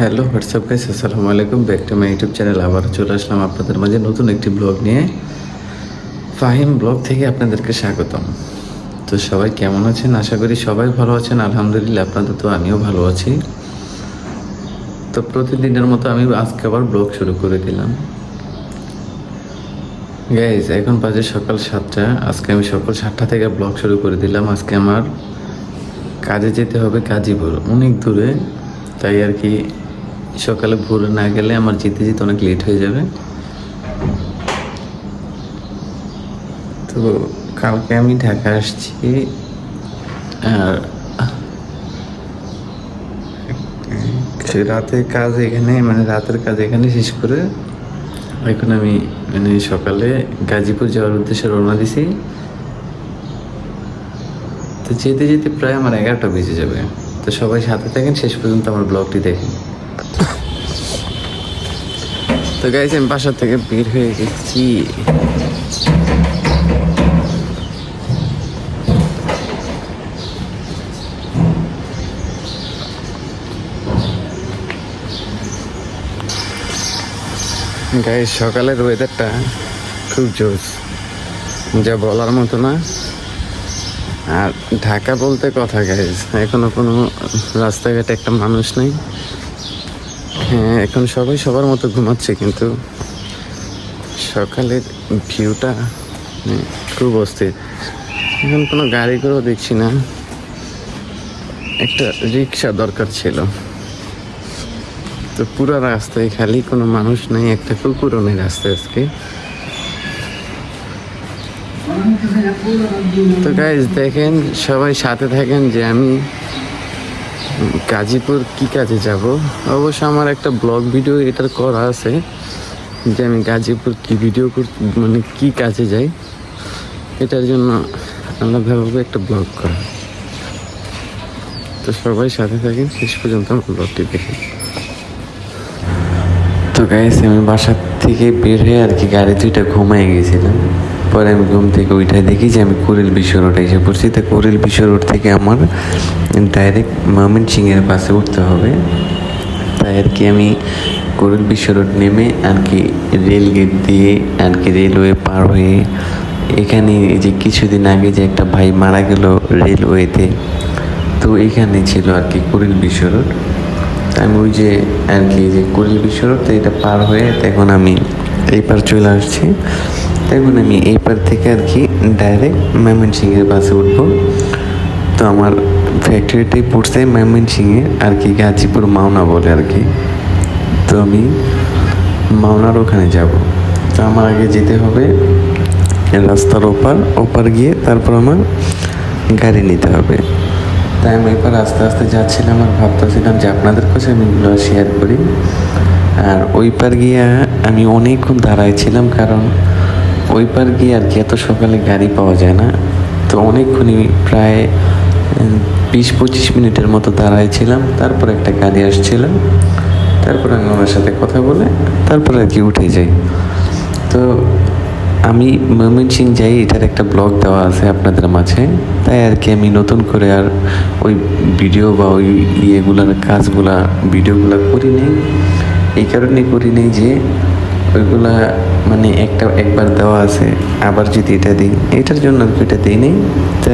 Hello WhatsApp guys আসসালামু আলাইকুম। Back to my YouTube channel আবার চলে আসলাম আপনাদের মাঝে নতুন একটি ব্লগ নিয়ে। ফাহিম ব্লগ থেকে আপনাদেরকে স্বাগতম। তো সবাই কেমন আছেন? আশা করি সবাই ভালো আছেন। আলহামদুলিল্লাহ, আপনাদের তো আমিও ভালো আছি। তো প্রতিদিনের মতো আমি আজকে আবার ব্লগ শুরু করে দিলাম। গাইজ এখন বাজে সকাল সাতটা। আজকে আমি সকাল সাতটা থেকে ব্লগ শুরু করে দিলাম। আজকে আমার কাজে যেতে হবে গাজীপুর। অনেক দূরে। তাই আর কি সকালে ভোরে না গেলে আমার যেতে যেতে অনেক লেট হয়ে যাবে। তো কালকে আমি ঢাকা আসছি, আর সে রাতে কাজ এখানে মানে রাতের কাজ এখানে শেষ করে এখন আমি মানে সকালে গাজীপুর যাওয়ার উদ্দেশ্যে রওনা দিছি। তো যেতে যেতে প্রায় আমার এগারোটা বেজে যাবে। তো সবাই সাথে থাকেন, শেষ পর্যন্ত আমার ব্লগটি দেখেন। তো গাইজ আমি বাসা থেকে বের হয়ে গেছি। গাইজ সকালের ওয়েদারটা খুব জোস। যা বলার মতো না। আর ঢাকা বলতে কথা গাইজ এখনও কোনো রাস্তাঘাটে একটা মানুষ নেই। হ্যাঁ এখন সবাই সবার মতো ঘুমাচ্ছে, কিন্তু সকালের ভিউটা মানে খুব অস্থির। এখন কোনো গাড়ি করেও দেখছি না। একটা রিক্সা দরকার ছিল। তো পুরো রাস্তায় খালি কোনো মানুষ নেই, একটা কুকুরও নেই রাস্তায় আজকে। তো গাইজ দেখেন, সবাই সাথে থাকেন যে আমি গাজীপুর কি কাজে যাব? অবশ্য আমার একটা ব্লগ ভিডিও এটার করা আছে যে আমি গাজীপুর কি ভিডিও মানে কি কাজে যাই। এটার জন্য আমরা ভাববো একটা ব্লগ করা। তো সবাই সাথে থাকেন, শেষ পর্যন্ত আমার ব্লগটি দেখে তো গাইস আমি বাসার থেকে বের হয়ে আর কি গাড়ি দুইটা ঘুমাই গেছিলাম। পরে আমি ঘুম থেকে উঠে দেখি যে আমি কুড়িল বিশ্ব রোডে এসে পড়ছি। তো কুড়িল বিশ্ব রোড থেকে আমার ডাইরেক্ট ময়মন সিংয়ের পাশে উঠতে হবে। তাই আর কি আমি কুড়িল বিশ্ব রোড নেমে আর কি রেল গেট দিয়ে আর কি রেলওয়ে পার হয়ে এখানে এই যে কিছুদিন আগে যে একটা ভাই মারা গেল রেলওয়েতে তো এখানে ছিল আর কি কুড়িল বিশ্ব রোড আমি ওই যে আর কি যে কুড়িল বিশ্ব রোড তো এটা পার হয়ে তখন আমি এই পার চলে আসছি। তখন আমি এই পার থেকে আর কি ডাইরেক্ট ময়মনসিংহের বাসে উঠবো। তো আমার ফ্যাক্টরিটাই পড়ছে ময়মনসিংহে, আর কি গাজীপুর মাওনা বলে আর কি। তো আমি মাওনার ওখানে যাব। তো আমার আগে যেতে হবে রাস্তার ওপার ওপার গিয়ে তারপর আমার গাড়ি নিতে হবে। তাই আমি এবার আস্তে আস্তে যাচ্ছিলাম আর ভাবতেছিলাম যে আপনাদের কাছে আমি এগুলো শেয়ার করি। আর ওই পার গিয়ে আমি অনেকক্ষণ দাঁড়াইছিলাম কারণ ওই পার গিয়ে আর কি এত সকালে গাড়ি পাওয়া যায় না। তো অনেকক্ষণই প্রায় বিশ পঁচিশ মিনিটের মতো দাঁড়াইছিলাম, তারপর একটা গাড়ি আসছিলাম তারপর আমি ওনার সাথে কথা বলে তারপর আর কি উঠে যাই। তো আমি ময়মনসিং যাই, এটার একটা ব্লগ দেওয়া আছে আপনাদের মাঝে। তাই আর কি আমি নতুন করে আর ওই ভিডিও বা ওই ইয়েগুলার কাজগুলা, ভিডিওগুলা করি নেই। এই কারণে করি নেই যে ওইগুলা মানে একটা একবার দেওয়া আছে, আবার যদি এটা দিই। এটার জন্য আর কি এটা দিই নেই। তো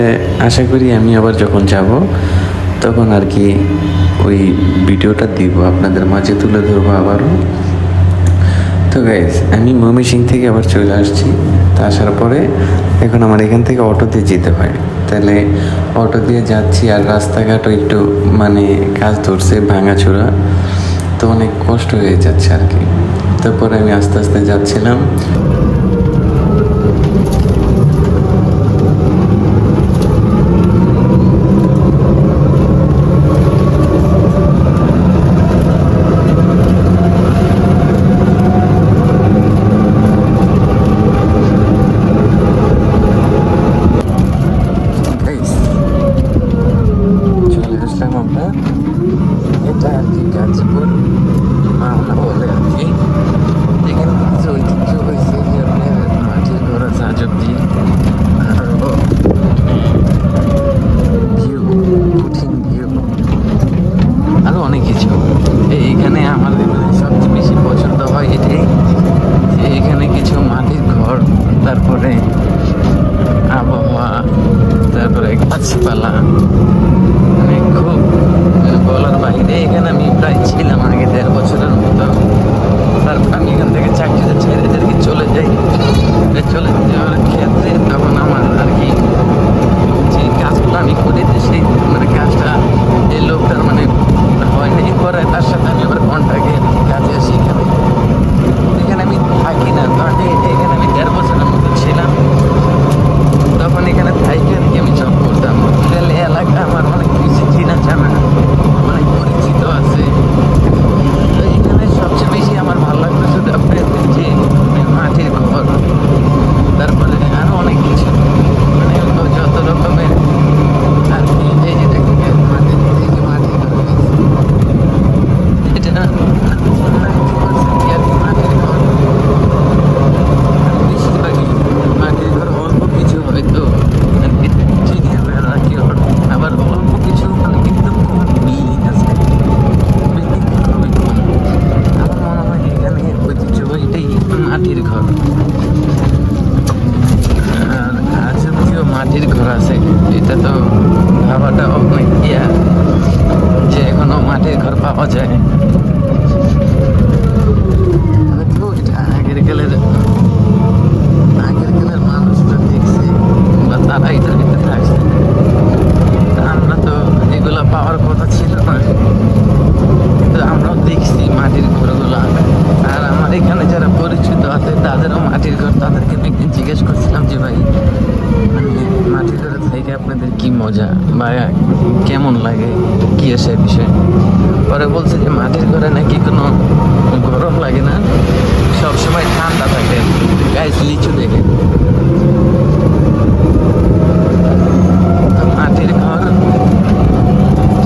আশা করি আমি আবার যখন যাব, তখন আর কি ওই ভিডিওটা দিব, আপনাদের মাঝে তুলে ধরবো আবারও। তো গাইজ আমি ময়মনসিং থেকে আবার চলে আসছি। তা আসার পরে এখন আমার এখান থেকে অটো দিয়ে যেতে হয়। তাহলে অটো দিয়ে যাচ্ছি আর রাস্তাঘাটও একটু মানে কাজ ধরছে, ভাঙাচোরা। তো অনেক কষ্ট হয়ে যাচ্ছে আর কি। তারপরে আমি আস্তে আস্তে যাচ্ছিলাম। পরে বলছে যে মাটির ঘরে নাকি কোনো গরম লাগে না। সবসময় ঠান্ডা থাকে। গাছ লিচু দেখে মাটির ঘর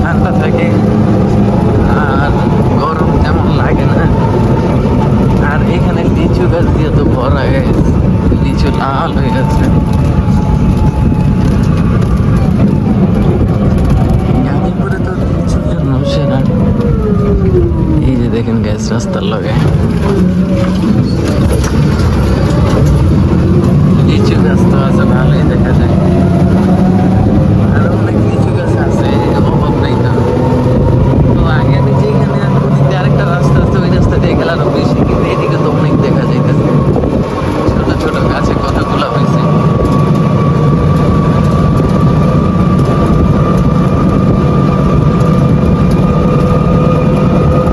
ঠান্ডা থাকে আর গরম তেমন লাগে না আর এখানে লিচু গাছ দিয়ে তো ভরা গেছে লিচু লাল হয়ে গেছে গাজীপুরে তো লিচুর জন্য সেরা এই যে দেখেন গ্যাস রাস্তার লগে লিচু গাছ তো আছে ভালোই দেখা যায় আরও অনেক লিচু গাছ আছে অভাব নাই তো তো আগে আমি যেখানে ওদিক দিয়ে আরেকটা রাস্তা আছে ওই রাস্তা দিয়ে গেলে আরও বেশি কিন্তু এদিকে তো অনেক দেখা যাইতেছে ছোট ছোট গাছে কতগুলো হয়েছে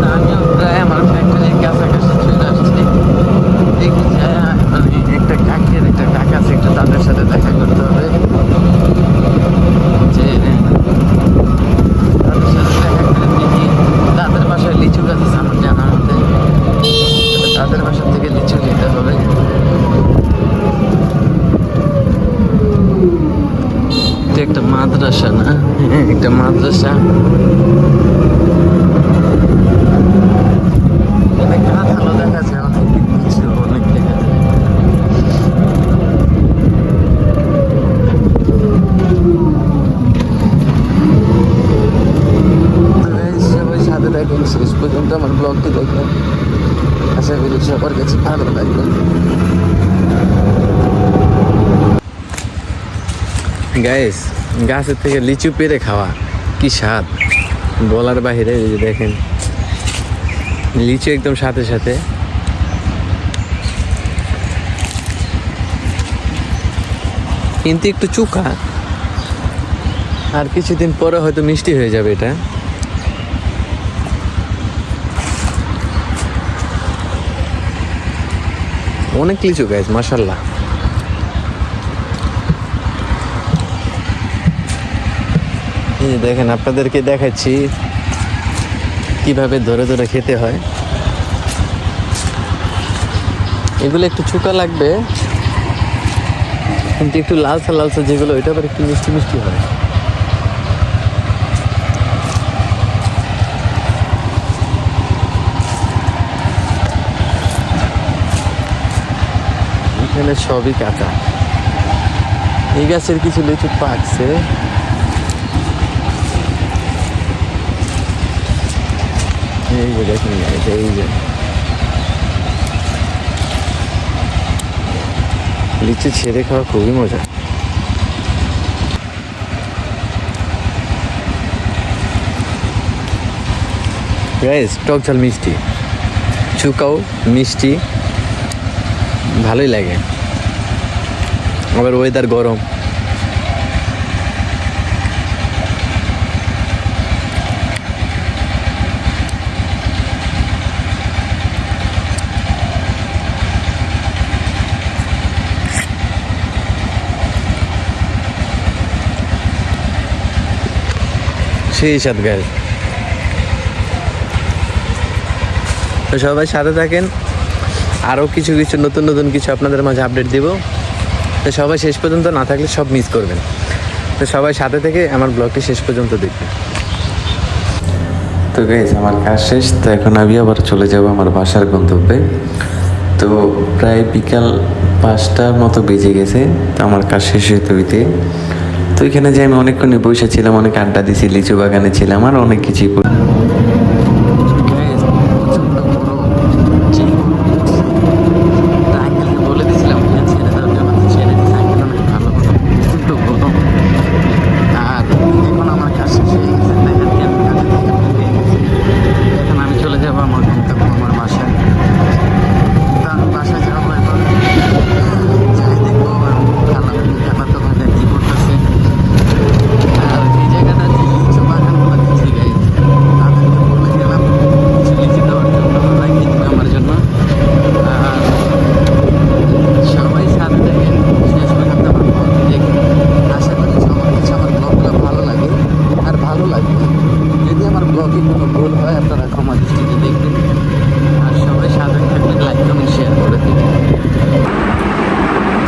আমিও প্রায় আমার ফ্যাক্টরির কাছাকাছি চলে আসছি দেখি যে মানে একটা কাকের একটা কাক আছে একটু তাদের সাথে দেখা করতে হবে যে তাদের সাথে দেখা করে দেখি তাদের বাসায় লিচু গাছ আছে আমার জানার মধ্যে তাদের বাসা থেকে লিচু নিতে হবে এটা একটা মাদ্রাসা না হ্যাঁ একটা মাদ্রাসা এখানে কাঁঠালও দেখা যায় অনেক লিচু অনেক দেখা যায় তো guys, সাথে শেষ পর্যন্ত আমার ব্লগটি দেখবেন আশা করি সবার কাছে ভালো লাগবে। গাইস গাছের থেকে লিচু পেরে খাওয়া, কি স্বাদ। বলার বাহিরে এই যে দেখেন, লিচু একদম সাথে সাথে। কিন্তু একটু চুকা। আর কিছুদিন পরে হয়তো মিষ্টি হয়ে যাবে এটা। অনেক লিচু গাইজ মাসাল্লাহ এই যে দেখেন, আপনাদেরকে দেখাচ্ছি কীভাবে ধরে ধরে খেতে হয়। এগুলো একটু চুকা লাগবে, কিন্তু একটু লালসা লালসা যেগুলো, ওইটা আবার একটু মিষ্টি মিষ্টি হয়। এখানে সবই কাঁচা। এই গাছের কিছু লিচু পাকছে এই যে দেখুন এই যে। লিচু ছেড়ে খাওয়া খুবই মজা। গাইস টক ঝাল মিষ্টি। চুকাও মিষ্টি, ভালোই লাগে। আবার ওয়েদার গরম। সেই সবাই সাথে থাকেন। আরও কিছু কিছু নতুন নতুন কিছু আপনাদের মাঝে আপডেট দিব। তো সবাই শেষ পর্যন্ত না থাকলে সব মিস করবেন। তো সবাই সাথে থেকে আমার ব্লগটি শেষ পর্যন্ত দেখবেন। তো গাইজ আমার কাজ শেষ। তো এখন আমি আবার চলে যাব আমার বাসার গন্তব্যে। তো প্রায় বিকাল পাঁচটার মতো বেজে গেছে। তো আমার কাজ শেষ হইতে হইতে। তো এখানে যে আমি অনেকক্ষণই বসেছিলাম অনেক আড্ডা দিছি, লিচু বাগানে ছিলাম, আর অনেক কিছুই কর- Guys, প্রচণ্ড গরম। যে তা আঙ্কেলকে বলে দিয়েছিলাম, "হ্যাঁ, ছেড়ে দাও, জামাতে ছেড়ে দিছে।" আঙ্কেল অনেক ভালো। প্রচণ্ড গরম। আর এখন আমার কাজ শেষ হয়ে গেছে। দেখা যায় আমি কাজে থেকে বেরিয়ে গেছি। ক্ষমা দৃষ্টিতে দেখবেন আর সবাই সাথে থাকবেন লাইক কমেন্ট শেয়ার করে দিবেন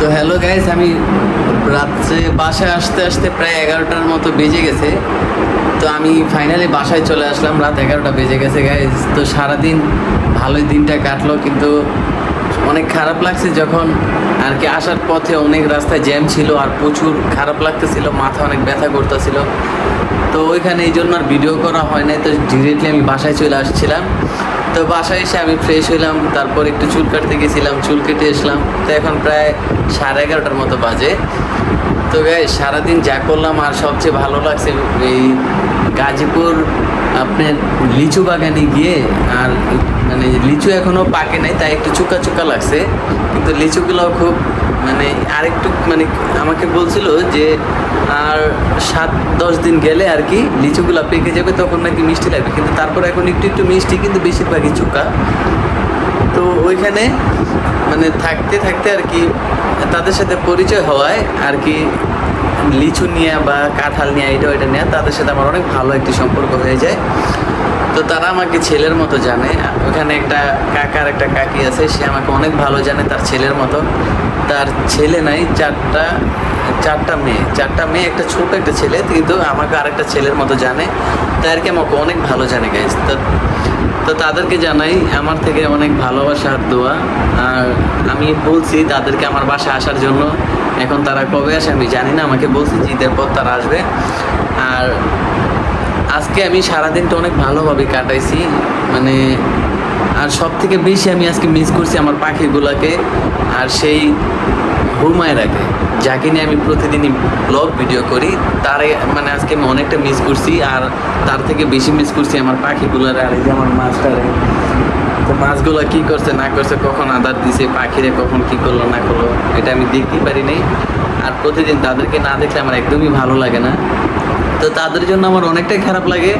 তো হ্যালো গাইস আমি রাত্রে বাসায় আসতে আসতে প্রায় এগারোটার মতো বেজে গেছে। তো আমি ফাইনালি বাসায় চলে আসলাম, রাত এগারোটা বেজে গেছে গাইস তো সারাদিন ভালোই দিনটা কাটলো, কিন্তু অনেক খারাপ লাগছে যখন, আর কি আসার পথে অনেক রাস্তায় জ্যাম ছিল, আর প্রচুর খারাপ লাগতেছিল, মাথা অনেক ব্যথা করতেছিল। তো ওইখানে এই জন্য আর ভিডিও করা হয় নাই, তো ডিরেক্টলি আমি বাসায় চলে আসছিলাম। তো বাসায় এসে আমি ফ্রেশ হইলাম, তারপর একটু চুল কাটতে গেছিলাম, চুল কেটে আসলাম। তো এখন প্রায় সাড়ে এগারোটার মতো বাজে। তো গাই সারাদিন যা করলাম, আর সবচেয়ে ভালো লাগছে এই গাজীপুর আপনার লিচু বাগানে গিয়ে, আর মানে লিচু এখনও পাকে নাই, তাই একটু চুকা চুকা লাগছে। কিন্তু লিচুগুলো খুব মানে আরেকটু মানে আমাকে বলছিল যে, আর সাত, দশ দিন গেলে আর কি লিচুগুলো পেকে যাবে, তখন নাকি মিষ্টি লাগবে। কিন্তু তারপর এখন একটু একটু মিষ্টি, কিন্তু বেশিরভাগই চুকা। তো ওইখানে মানে থাকতে থাকতে আর কি তাদের সাথে পরিচয় হওয়ায় আর কি লিচু নিয়ে বা কাঁঠাল নিয়ে এটা ওইটা নিয়ে তাদের সাথে আমার অনেক ভালো একটি সম্পর্ক হয়ে যায়। তো তারা আমাকে ছেলের মতো জানে। ওখানে একটা কাকার একটা কাকি আছে, সে আমাকে অনেক ভালো জানে তার ছেলের মতো। তার ছেলে নাই, চারটা চারটা মেয়ে। চারটা মেয়ে, একটা ছোট একটা ছেলে, কিন্তু আমাকে আরেকটা ছেলের মতো জানে। আর কি আমাকে অনেক ভালো জানে গাইজ তো তো তাদেরকে জানাই, আমার থেকে অনেক ভালোবাসা আর দোয়া। আর আমি বলছি তাদেরকে আমার বাসায় আসার জন্য, এখন তারা কবে আসে আমি জানি না, আমাকে বলছি যে পর তারা আসবে। আর আজকে আমি সারাদিনটা অনেক ভালোভাবে কাটাইছি মানে আর সব থেকে বেশি আমি আজকে মিস করছি আমার পাখিগুলোকে, আর সেই হুমায়রাকে যাকে নিয়ে আমি প্রতিদিনই ব্লগ ভিডিও করি, তারে মানে আজকে আমি অনেকটা মিস করছি, আর তার থেকে বেশি মিস করছি আমার পাখিগুলোর, আর এই যে আমার মাছটারে। তো মাছগুলো কী করছে, না করছে, কখন আদার দিছে, পাখিরে কখন কী করল, না করল, এটা আমি দেখতেই পারি নাই। আর প্রতিদিন তাদেরকে না দেখলে আমার একদমই ভালো লাগে না। তো তাদের জন্য আমার অনেকটাই খারাপ লাগে।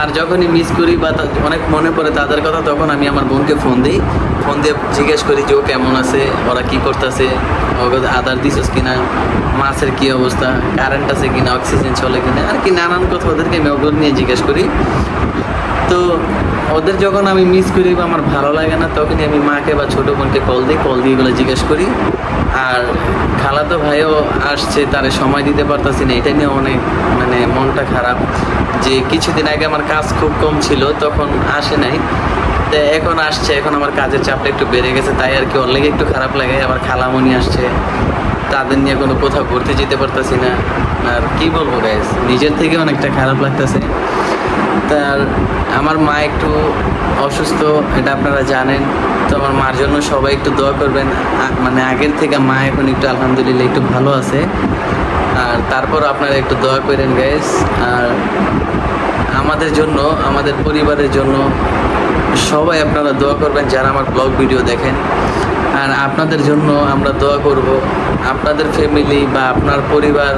আর যখনই মিস করি বা অনেক মনে পড়ে তাদের কথা, তখন আমি আমার বোনকে ফোন দিই। ফোন দিয়ে জিজ্ঞেস করি যে, ও কেমন আছে? ওরা কি করতেছে? আদার দিছস কিনা? মাছের কি অবস্থা? কারেন্ট আছে কিনা? অক্সিজেন চলে কিনা? আর কি নানান কথা ওদেরকে আমি ওগুলো নিয়ে জিজ্ঞেস করি। তো ওদের যখন আমি মিস করি বা আমার ভালো লাগে না, তখনই আমি মাকে বা ছোটো বোনকে কল দিই। কল দিয়ে এগুলো জিজ্ঞেস করি। আর খালাতো ভাইও আসছে, তারে সময় দিতে পারতাছি না, এটা নিয়ে অনেক মানে মনটা খারাপ। যে কিছুদিন আগে আমার কাজ খুব কম ছিল, তখন আসে নাই। তো এখন আসছে, এখন আমার কাজের চাপটা একটু বেড়ে গেছে, তাই আর কি লেগে একটু খারাপ লাগে, আবার খালামণি আসছে। তাদের নিয়ে কোনো কোথাও ঘুরতে যেতে পারতাছি না। আর কি বলব গাইজ নিজের থেকে অনেকটা খারাপ লাগতেছে। তার, আমার মা একটু অসুস্থ, এটা আপনারা জানেন। তো আমার মার জন্য সবাই একটু দোয়া করবেন। মানে আগের থেকে মা এখন একটু আলহামদুলিল্লাহ একটু ভালো আছে। আর তারপর আপনারা একটু দোয়া করেন গাইস আর আমাদের জন্য, আমাদের পরিবারের জন্য সবাই আপনারা দোয়া করবেন যারা আমার ব্লগ ভিডিও দেখেন। আর আপনাদের জন্য আমরা দোয়া করব। আপনাদের ফ্যামিলি বা আপনার পরিবার,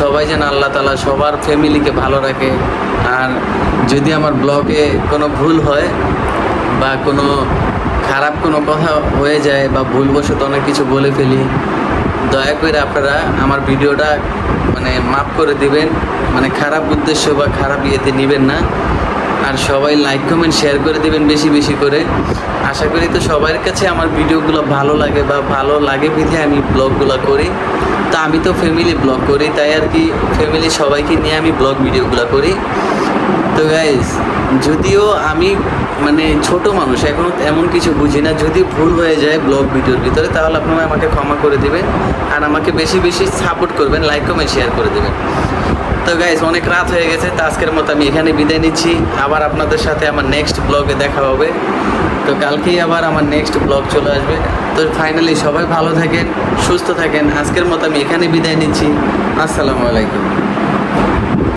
সবাই যেন আল্লাহ তালা সবার ফ্যামিলিকে ভালো রাখে। আর যদি আমার ব্লগে কোনো ভুল হয় বা কোনো খারাপ কোনো কথা হয়ে যায় বা ভুলবশত অনেক কিছু বলে ফেলি, দয়া করে আপনারা আমার ভিডিওটা মানে মাফ করে দিবেন। মানে খারাপ উদ্দেশ্য বা খারাপ ইয়েতে নেবেন না। আর সবাই লাইক কমেন্ট শেয়ার করে দেবেন বেশি বেশি করে। আশা করি তো সবার কাছে আমার ভিডিওগুলো ভালো লাগে বা ভালো লাগে বিধে আমি ব্লগগুলো করি। তা আমি তো ফ্যামিলি ব্লগ করি, তাই আর কি ফ্যামিলি সবাইকে নিয়ে আমি ব্লগ ভিডিওগুলো করি। তো গাইজ যদিও আমি মানে ছোট মানুষ এখনও এমন কিছু বুঝি না। যদি ভুল হয়ে যায় ব্লগ ভিডিওর ভিতরে, তাহলে আপনারা আমাকে ক্ষমা করে দেবেন। আর আমাকে বেশি বেশি সাপোর্ট করবেন লাইক কমেন্ট শেয়ার করে দেবেন। তো গাইজ অনেক রাত হয়ে গেছে, তো আজকের মতো আমি এখানে বিদায় নিচ্ছি। আবার আপনাদের সাথে আমার নেক্সট ব্লগে দেখা হবে। তো কালকেই আবার আমার নেক্সট ব্লগ চলে আসবে। তো ফাইনালি সবাই ভালো থাকেন, সুস্থ থাকেন। আজকের মতো আমি এখানে বিদায় নিচ্ছি। আসসালামু আলাইকুম।